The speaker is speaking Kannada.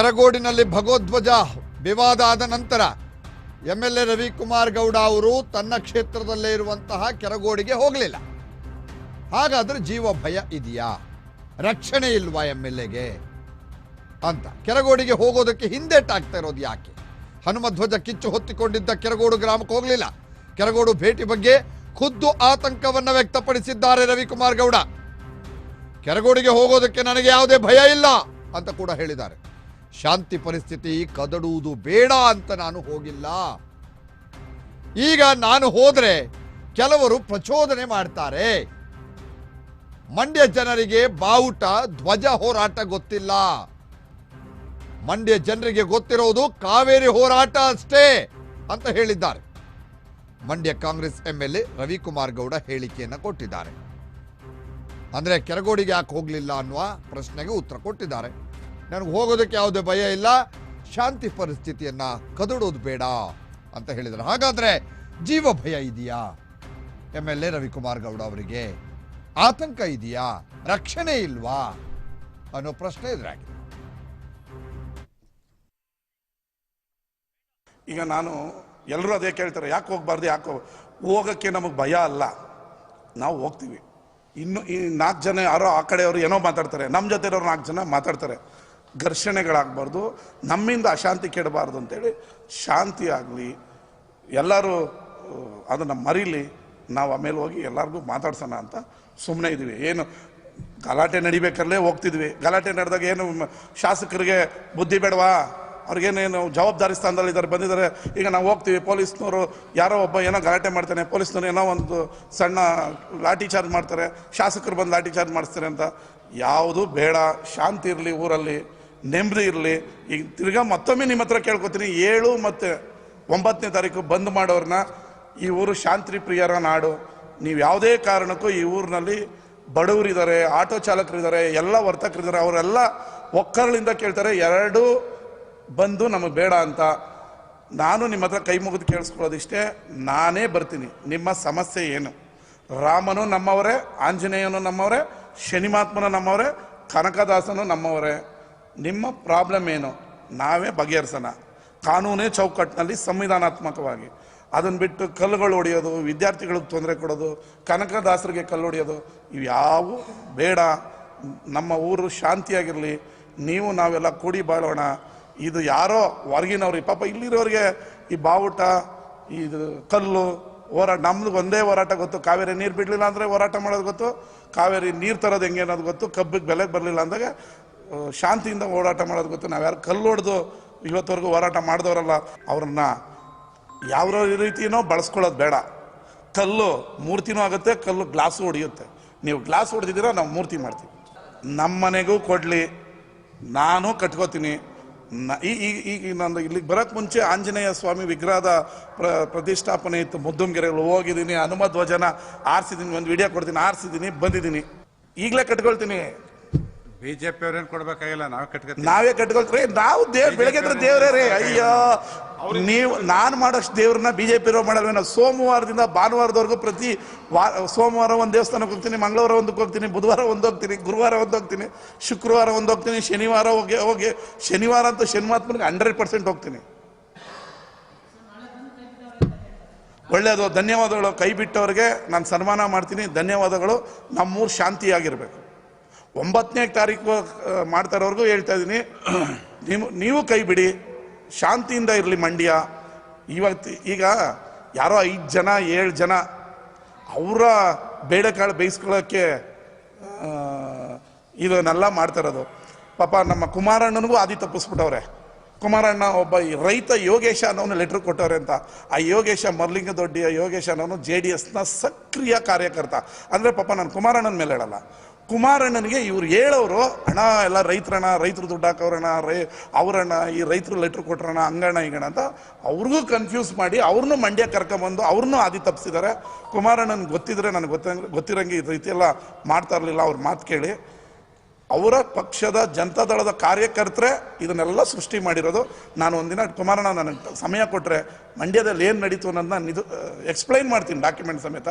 ಕೆರಗೋಡಿನಲ್ಲಿ ಭಗವಧ್ವಜ ವಿವಾದ ಆದ ನಂತರ M L A Ravikumar Gowda ಅವರು ತನ್ನ ಕ್ಷೇತ್ರದಲ್ಲೇ ಇರುವಂತಹ ಕೆರಗೋಡಿಗೆ ಹೋಗಲಿಲ್ಲ. ಹಾಗಾದ್ರೆ ಜೀವ ಭಯ ಇದೆಯಾ? ರಕ್ಷಣೆ ಇಲ್ವಾ ಎಂ ಎಲ್ ಎಗೆ ಅಂತ. ಕೆರಗೋಡಿಗೆ ಹೋಗೋದಕ್ಕೆ ಹಿಂದೆಟ್ಟಾಗ್ತಾ ಇರೋದು ಯಾಕೆ? ಹನುಮಧ್ವಜ ಕಿಚ್ಚು ಹೊತ್ತಿಕೊಂಡಿದ್ದ ಕೆರಗೋಡು ಗ್ರಾಮಕ್ಕೆ ಹೋಗಲಿಲ್ಲ. ಕೆರಗೋಡು ಭೇಟಿ ಬಗ್ಗೆ ಖುದ್ದು ಆತಂಕವನ್ನ ವ್ಯಕ್ತಪಡಿಸಿದ್ದಾರೆ ರವಿಕುಮಾರ್ ಗೌಡ. ಕೆರಗೋಡಿಗೆ ಹೋಗೋದಕ್ಕೆ ನನಗೆ ಯಾವುದೇ ಭಯ ಇಲ್ಲ ಅಂತ ಕೂಡ ಹೇಳಿದ್ದಾರೆ. ಶಾಂತಿ ಪರಿಸ್ಥಿತಿ ಕದಡುವುದು ಬೇಡ ಅಂತ ನಾನು ಹೋಗಿಲ್ಲ. ಈಗ ನಾನು ಹೋದ್ರೆ ಕೆಲವರು ಪ್ರಚೋದನೆ ಮಾಡ್ತಾರೆ. ಮಂಡ್ಯ ಜನರಿಗೆ ಬಾವುಟ, ಧ್ವಜ ಹೋರಾಟ ಗೊತ್ತಿಲ್ಲ. ಮಂಡ್ಯ ಜನರಿಗೆ ಗೊತ್ತಿರೋದು ಕಾವೇರಿ ಹೋರಾಟ ಅಷ್ಟೇ ಅಂತ ಹೇಳಿದ್ದಾರೆ. Mandya Congress M L A Ravikumar Gowda ಹೇಳಿಕೆಯನ್ನು ಕೊಟ್ಟಿದ್ದಾರೆ. ಅಂದ್ರೆ ಕೆರಗೋಡಿಗೆ ಯಾಕೆ ಹೋಗ್ಲಿಲ್ಲ ಅನ್ನುವ ಪ್ರಶ್ನೆಗೆ ಉತ್ತರ ಕೊಟ್ಟಿದ್ದಾರೆ. ನನಗೆ ಹೋಗೋದಕ್ಕೆ ಯಾವುದೇ ಭಯ ಇಲ್ಲ. ಶಾಂತಿ ಪರಿಸ್ಥಿತಿಯನ್ನ ಕದಡೋದು ಬೇಡ ಅಂತ ಹೇಳಿದರು. ಹಾಗಾದ್ರೆ ಜೀವ ಭಯ ಇದೆಯಾ? M L A Ravikumar Gowda ಅವರಿಗೆ ಆತಂಕ ಇದೆಯಾ? ರಕ್ಷಣೆ ಇಲ್ವಾ? ಅನ್ನೋ ಪ್ರಶ್ನೆ ಎದುರಾಗಿದೆ. ಈಗ ನಾನು ಎಲ್ಲರೂ ಅದೇ ಕೇಳ್ತಾರೆ, ಯಾಕೆ ಹೋಗ್ಬಾರ್ದು, ಯಾಕೆ ಹೋಗೋಕ್ಕೆ ಹೋಗಕ್ಕೆ ನಮಗೆ ಭಯ ಅಲ್ಲ. ನಾವು ಹೋಗ್ತೀವಿ. ಇನ್ನು ಈ ನಾಲ್ಕು ಜನ ಯಾರೋ ಆ ಕಡೆಯವರು ಏನೋ ಮಾತಾಡ್ತಾರೆ ನಮ್ಮ ಜೊತೆ ಇರೋರು ನಾಲ್ಕು ಜನ ಮಾತಾಡ್ತಾರೆ. ಘರ್ಷಣೆಗಳಾಗಬಾರ್ದು, ನಮ್ಮಿಂದ ಅಶಾಂತಿ ಕೆಡಬಾರ್ದು ಅಂತೇಳಿ ಶಾಂತಿ ಆಗಲಿ, ಎಲ್ಲರೂ ಅದನ್ನು ಮರೀಲಿ, ನಾವು ಆಮೇಲೆ ಹೋಗಿ ಎಲ್ಲರಿಗೂ ಮಾತಾಡ್ಸೋಣ ಅಂತ ಸುಮ್ಮನೆ ಇದ್ದೀವಿ ಏನು ಗಲಾಟೆ ನಡಿಬೇಕಲ್ಲೇ ಹೋಗ್ತಿದ್ವಿ. ಗಲಾಟೆ ನಡೆದಾಗ ಏನು ಶಾಸಕರಿಗೆ ಬುದ್ಧಿ ಬೇಡವಾ? ಅವ್ರಿಗೇನೇನು ಜವಾಬ್ದಾರಿ ಸ್ಥಾನದಲ್ಲಿ ಇದ್ದಾರೆ ಬಂದಿದ್ದಾರೆ ಈಗ ನಾವು ಹೋಗ್ತೀವಿ, ಪೊಲೀಸ್ನವರು ಯಾರೋ ಒಬ್ಬ ಏನೋ ಗಲಾಟೆ ಮಾಡ್ತಾನೆ, ಪೊಲೀಸ್ನವ್ರು ಏನೋ ಒಂದು ಸಣ್ಣ ಲಾಠಿ ಚಾರ್ಜ್ ಮಾಡ್ತಾರೆ, ಶಾಸಕರು ಬಂದು ಲಾಠಿ ಚಾರ್ಜ್ ಮಾಡಿಸ್ತಾರೆ ಅಂತ, ಯಾವುದು ಬೇಡ, ಶಾಂತಿ ಇರಲಿ ಊರಲ್ಲಿ. ನೆಮ್ಮದಿ ಇರಲಿ. ಈಗ ತಿರ್ಗಾ ಮತ್ತೊಮ್ಮೆ ನಿಮ್ಮ ಹತ್ರ ಕೇಳ್ಕೊತೀನಿ. ಏಳು ಮತ್ತು ಒಂಬತ್ತನೇ ತಾರೀಕು ಬಂದ್ ಮಾಡೋರನ್ನ ಈ ಊರು ಶಾಂತಿ ಪ್ರಿಯರ ನಾಡು. ನೀವು ಯಾವುದೇ ಕಾರಣಕ್ಕೂ ಈ ಊರಿನಲ್ಲಿ ಬಡವರಿದ್ದಾರೆ, ಆಟೋ ಚಾಲಕರಿದ್ದಾರೆ, ಎಲ್ಲ ವರ್ತಕರಿದ್ದಾರೆ, ಅವರೆಲ್ಲ ಒಕ್ಕರಳಿಂದ ಕೇಳ್ತಾರೆ, ಎರಡು ಬಂದು ನಮಗೆ ಬೇಡ ಅಂತ. ನಾನು ನಿಮ್ಮ ಹತ್ರ ಕೈ ಮುಗಿದು ಕೇಳಿಸ್ಕೊಳ್ಳೋದಿಷ್ಟೇ, ನಾನೇ ಬರ್ತೀನಿ. ನಿಮ್ಮ ಸಮಸ್ಯೆ ಏನು? ರಾಮನು ನಮ್ಮವರೇ, ಆಂಜನೇಯನು ನಮ್ಮವರೇ, ಶನಿಮಾತ್ಮನು ನಮ್ಮವರೇ, ಕನಕದಾಸನು ನಮ್ಮವರೇ. ನಿಮ್ಮ ಪ್ರಾಬ್ಲಮ್ ಏನು? ನಾವೇ ಬಗೆಹರಿಸೋಣ. ಕಾನೂನೇ ಚೌಕಟ್ಟಿನಲ್ಲಿ ಸಂವಿಧಾನಾತ್ಮಕವಾಗಿ. ಅದನ್ನು ಬಿಟ್ಟು ಕಲ್ಲುಗಳು ಹೊಡೆಯೋದು, ವಿದ್ಯಾರ್ಥಿಗಳಿಗೆ ತೊಂದರೆ ಕೊಡೋದು, ಕನಕದಾಸರಿಗೆ ಕಲ್ಲು ಹೊಡೆಯೋದು ಇವು ಯಾವು ಬೇಡ. ನಮ್ಮ ಊರು ಶಾಂತಿಯಾಗಿರಲಿ. ನೀವು ನಾವೆಲ್ಲ ಕೂಡಿ ಬಾಳೋಣ. ಇದು ಯಾರೋ ಹೊರಗಿನವ್ರಿಗೆ ಪಾಪ ಇಲ್ಲಿರೋರಿಗೆ ಈ ಬಾವುಟ, ಇದು ಕಲ್ಲು ಹೋರಾಟ ನಮ್ದು ಒಂದೇ ಹೋರಾಟ ಗೊತ್ತು. ಕಾವೇರಿ ನೀರು ಬಿಡಲಿಲ್ಲ ಅಂದರೆ ಹೋರಾಟ ಮಾಡೋದು ಗೊತ್ತು. ಕಾವೇರಿ ನೀರು ತರೋದು ಹೆಂಗೆ ಅನ್ನೋದು ಗೊತ್ತು. ಕಬ್ಬಿಗೆ ಬೆಲೆಗೆ ಬರಲಿಲ್ಲ ಅಂದಾಗ ಶಾಂತಿಯಿಂದ ಹೋರಾಟ ಮಾಡೋದು ಗೊತ್ತು. ನಾವ್ಯಾರು ಕಲ್ಲು ಹೊಡೆದು ಇವತ್ತವರೆಗೂ ಹೋರಾಟ ಮಾಡಿದವರಲ್ಲ, ಅವ್ರನ್ನ ಯಾವ ರೀತಿಯೋ ಬಳಸ್ಕೊಳ್ಳೋದು ಬೇಡ. ಕಲ್ಲು ಮೂರ್ತಿನೂ ಆಗುತ್ತೆ, ಕಲ್ಲು ಗ್ಲಾಸು ಹೊಡೆಯುತ್ತೆ. ನೀವು ಗ್ಲಾಸ್ ಹೊಡೆದಿದ್ದೀರಾ, ನಾವು ಮೂರ್ತಿ ಮಾಡ್ತೀವಿ. ನಮ್ಮ ಮನೆಗೂ ಕೊಡಲಿ, ನಾನು ಕಟ್ಕೋತೀನಿ. ನ ಈ ಈ- ಈಗ ನಾನು ಇಲ್ಲಿಗೆ ಬರೋಕ್ಕೆ ಮುಂಚೆ ಆಂಜನೇಯ ಸ್ವಾಮಿ ವಿಗ್ರಹದ ಪ್ರ ಪ್ರತಿಷ್ಠಾಪನೆ ಇತ್ತು. ಮುದ್ದುಂಗೆರೆಗಳು ಹೋಗಿದ್ದೀನಿ ಹನುಮ ಧ್ವಜನ ಆರಿಸಿದ್ದೀನಿ ಒಂದು ವಿಡಿಯೋ ಕೊಡ್ತೀನಿ ಆರಿಸಿದ್ದೀನಿ ಬಂದಿದ್ದೀನಿ. ಈಗಲೇ ಕಟ್ಕೊಳ್ತೀನಿ. ಬಿಜೆಪಿ ಅವ್ರೇನ್ ಕೊಡ್ಬೇಕಾಗಿಲ್ಲ ನಾವೇ ಕಟ್ಕೊತೀವಿ. ನಾವೇ ಕಟ್ಕೊಳ್ತೀವಿ. ನಾವು ದೇವ್ರ ಬೆಳಗ್ಗೆ ದೇವ್ರೇ ರೀ. ಅಯ್ಯೋ ನೀವು ನಾನು ಮಾಡೋಷ್ಟು ದೇವ್ರನ್ನ ಬಿಜೆಪಿ ಇರೋ ಮಾಡಲ್ವೇನೋ. ಸೋಮವಾರದಿಂದ ಭಾನುವಾರದವರೆಗೂ ಪ್ರತಿ ವಾರ ಸೋಮವಾರ ಒಂದು ದೇವಸ್ಥಾನಕ್ಕೆ ಹೋಗ್ತೀನಿ ಮಂಗಳವಾರ ಒಂದಕ್ಕೆ ಹೋಗ್ತೀನಿ ಬುಧವಾರ ಒಂದು ಹೋಗ್ತೀನಿ ಗುರುವಾರ ಒಂದು ಹೋಗ್ತೀನಿ ಶುಕ್ರವಾರ ಒಂದು ಹೋಗ್ತೀನಿ ಶನಿವಾರ ಹೋಗಿ ಹೋಗಿ ಶನಿವಾರ ಅಂತೂ ಶನಿಮಾತ್ಮನಿಗೆ ಹಂಡ್ರೆಡ್ ಪರ್ಸೆಂಟ್ ಹೋಗ್ತೀನಿ. ಒಳ್ಳೆಯದು ಧನ್ಯವಾದಗಳು. ಕೈ ಬಿಟ್ಟವ್ರಿಗೆ ನಾನು ಸನ್ಮಾನ ಮಾಡ್ತೀನಿ. ಧನ್ಯವಾದಗಳು. ನಮ್ಮೂರು ಶಾಂತಿಯಾಗಿರ್ಬೇಕು. ಒಂಬತ್ತನೇ ತಾರೀಕು ಮಾಡ್ತಾ ಇರೋರ್ಗೂ ಹೇಳ್ತಾ ಇದ್ದೀನಿ ನೀವು ನೀವು ಕೈ ಬಿಡಿ. ಶಾಂತಿಯಿಂದ ಇರಲಿ ಮಂಡ್ಯ. ಇವತ್ತು ಈಗ ಯಾರೋ ಐದು ಜನ, ಏಳು ಜನ ಅವರ ಬೇಳೆಕಾಳು ಬೇಯಿಸ್ಕೊಳ್ಳೋಕ್ಕೆ ಇದನ್ನೆಲ್ಲ ಮಾಡ್ತಾ ಇರೋದು ಪಾಪ ನಮ್ಮ ಕುಮಾರಣ್ಣನಿಗೂ ಆದಿ ತಪ್ಪಿಸ್ಬಿಟ್ಟವ್ರೆ. ಕುಮಾರಣ್ಣ ಒಬ್ಬ ರೈತ ಯೋಗೇಶ ಅನ್ನೋನು ಲೆಟ್ರ್ ಕೊಟ್ಟವ್ರೆ ಅಂತ. ಆ ಯೋಗೇಶ ಮರ್ಲಿಂಗದೊಡ್ಡಿಯ ಯೋಗೇಶ ಅನ್ನೋನು ಜೆ ಡಿ ಎಸ್ನ ಸಕ್ರಿಯ ಕಾರ್ಯಕರ್ತ. ಅಂದರೆ ಪಾಪ ನಾನು ಕುಮಾರಣ್ಣನ ಮೇಲೆ ಹೇಳಲ್ಲ. ಕುಮಾರಣ್ಣನಿಗೆ ಇವ್ರು ಹೇಳೋರು, ಅಣ್ಣ, ಎಲ್ಲ ರೈತರಣ ರೈತರು ದುಡ್ಡು ಹಾಕೋರಣ ರೈ, ಅವರಣ್ಣ, ಈ ರೈತರು ಲೆಟ್ರ್ ಕೊಟ್ರಣ ಹಂಗಣ್ಣ, ಹಿಂಗಣ್ಣ ಅಂತ ಅವ್ರಿಗೂ ಕನ್ಫ್ಯೂಸ್ ಮಾಡಿ ಅವ್ರನ್ನೂ ಮಂಡ್ಯ ಕರ್ಕೊಂಬಂದು ಅವ್ರನ್ನೂ ಆದಿ ತಪ್ಪಿಸಿದ್ದಾರೆ. ಕುಮಾರಣ್ಣನ ಗೊತ್ತಿದ್ರೆ ನನಗೆ ಗೊತ್ತಂಗೆ ಗೊತ್ತಿರಂಗೆ ಈ ರೀತಿ ಎಲ್ಲ ಮಾಡ್ತಾ ಇರಲಿಲ್ಲ, ಅವ್ರ ಮಾತು ಕೇಳಿ. ಅವರ ಪಕ್ಷದ ಜನತಾದಳದ ಕಾರ್ಯಕರ್ತರೇ ಇದನ್ನೆಲ್ಲ ಸೃಷ್ಟಿ ಮಾಡಿರೋದು. ನಾನು ಒಂದಿನ ಕುಮಾರಣ್ಣ ನನಗೆ ಸಮಯ ಕೊಟ್ಟರೆ ಮಂಡ್ಯದಲ್ಲಿ ಏನು ನಡೀತು ಅನ್ನೋದನ್ನ ನಿಧು ಎಕ್ಸ್ಪ್ಲೈನ್ ಮಾಡ್ತೀನಿ ಡಾಕ್ಯುಮೆಂಟ್ ಸಮೇತ.